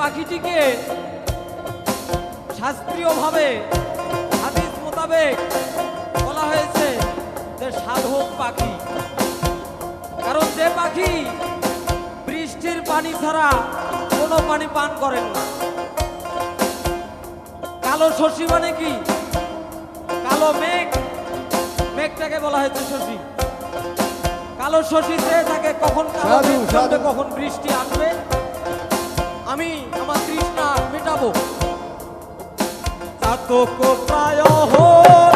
পাখিটিকে শাস্ত্রীয়ভাবে হাদিস মোতাবেক বলা হয়েছে যে সাধক পাখি। কারণ যে পাখি বৃষ্টির পানি ছাড়া কোনো পানি পান করেন না। কালো শশী মানে কি? কালো মেঘ। মেঘটাকে বলা হয়েছে শশী। কালো শশী চেয়ে থাকে কখন কালো। কখন বৃষ্টি আসবে? আমি আমার তৃষ্ণা মেটাবো। চাতক প্রায় নিশি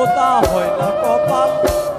我打 hỏi là.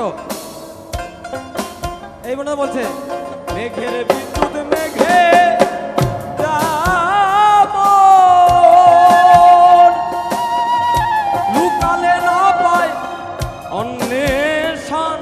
অদৃশ্য এই মনে বলছে মেঘের বিদ্যুৎ মেঘে লুকালে না পায় অন্বেষণ।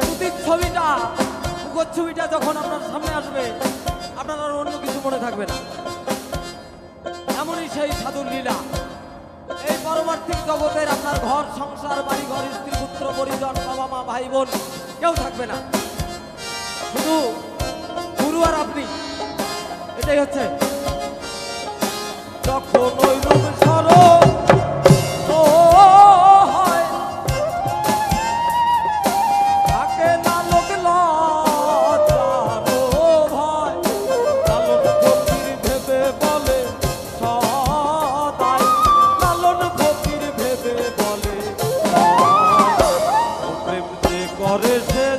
প্রতিচ্ছবিটা ছবিটা যখন আপনার সামনে আসবে আপনার অন্য মনে থাকবে না। এমনই সেই সাধুর লীলা। এই পরবর্তী জগতের আপনার ঘর, সংসার, বাড়ি, ঘর, স্ত্রী, পুত্র, পরিজন, বাবা মা, ভাই, বোন, কেউ থাকবে না। শুধু গুরু আর আপনি। এটাই হচ্ছে ঘরে